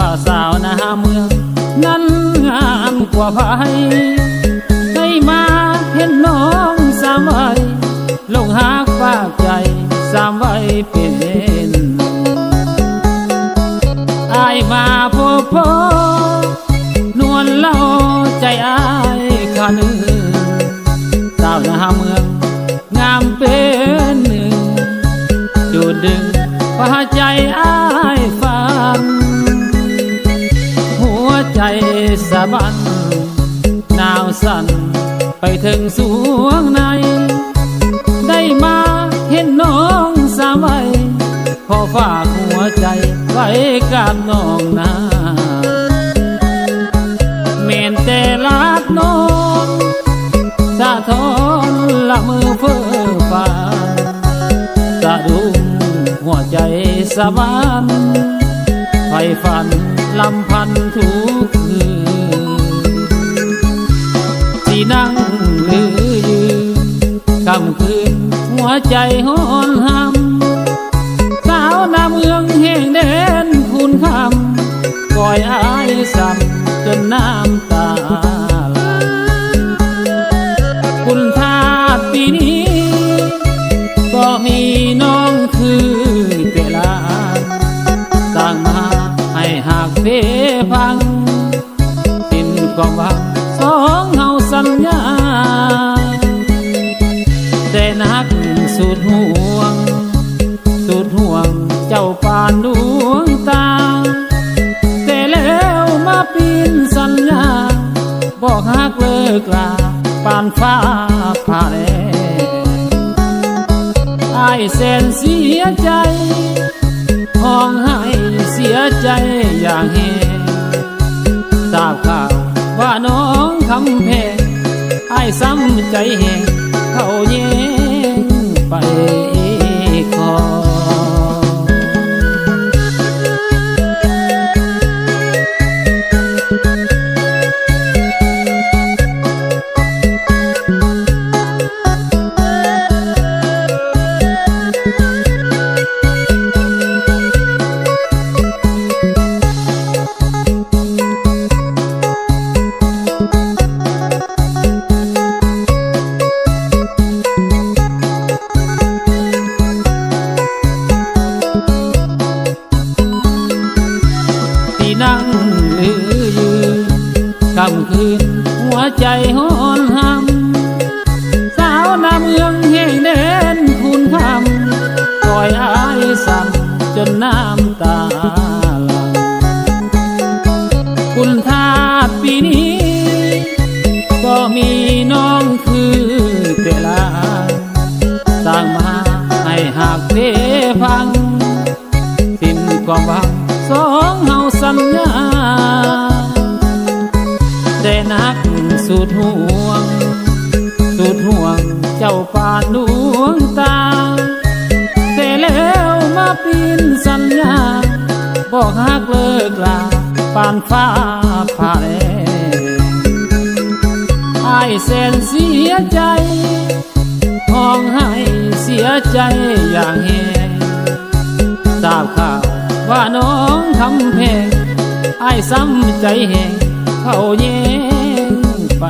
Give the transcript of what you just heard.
ว่าสาวนาเมือง นั้นงามกว่าไผใด้มาเห็นน้องสามไว้ลงหากฝากใจสามไว้เป็นอายมาพบพอนวลเล่าใจอายขานึงสาวนาเมือง งามเป็นหนึ่งดูดึงพาใจอายฟัง ใจสะบันหนาวสั่นไปถึงสวงใน ได้มาเห็นน้องสามัยขอฝากหัวใจไว้กับน้องนาเมนแต่ลาดน้องสะท้อนละมือเฟ้อฟ้าสะดุ้งหัวใจสะบันไฟฝัน ลำพันทุกคืนที่นั่งหรือยืนกำคืนหัวใจหอนหำสาวนาเมืองแห่งแดนคุณคำก่อยอายสั่นจนน้า สิ้นควาสองเฮาสัญญา แต่นักสุดห่วง สุดห่วงเจ้าปานดวงตา แต่แล้วมาปีนสัญญา บอกหักเลิกลาปานฟ้าผ่าแลงอายแสนเสียใจห้องให้เสียใจอย่างแห ซ้ำใจแหง นั่งหรือยืนกำคืนหัวใจหอนหำสาวนาเมืองแห่งแดนคุณคำคอยอายสั่นจนน้ำตาหลังคุณทาปีนี้ ก็มีน้องคือเตลาสร้างมาให้หากเพพังสิ้นความหวังสองเฮา สัญญาแต่นักสุดห่วง สุดห่วงเจ้าป่านดวงตาแต่แล้วมาปีนสัญญา บอกหักเลิกลาปานฟ้าผ่าแลงอายแสนเสียใจห้องให้เสียใจอย่างแหงทราบข่าวว่าน้องคำแพง ไอ้ซ้ำใจแหงเขาแย่งไป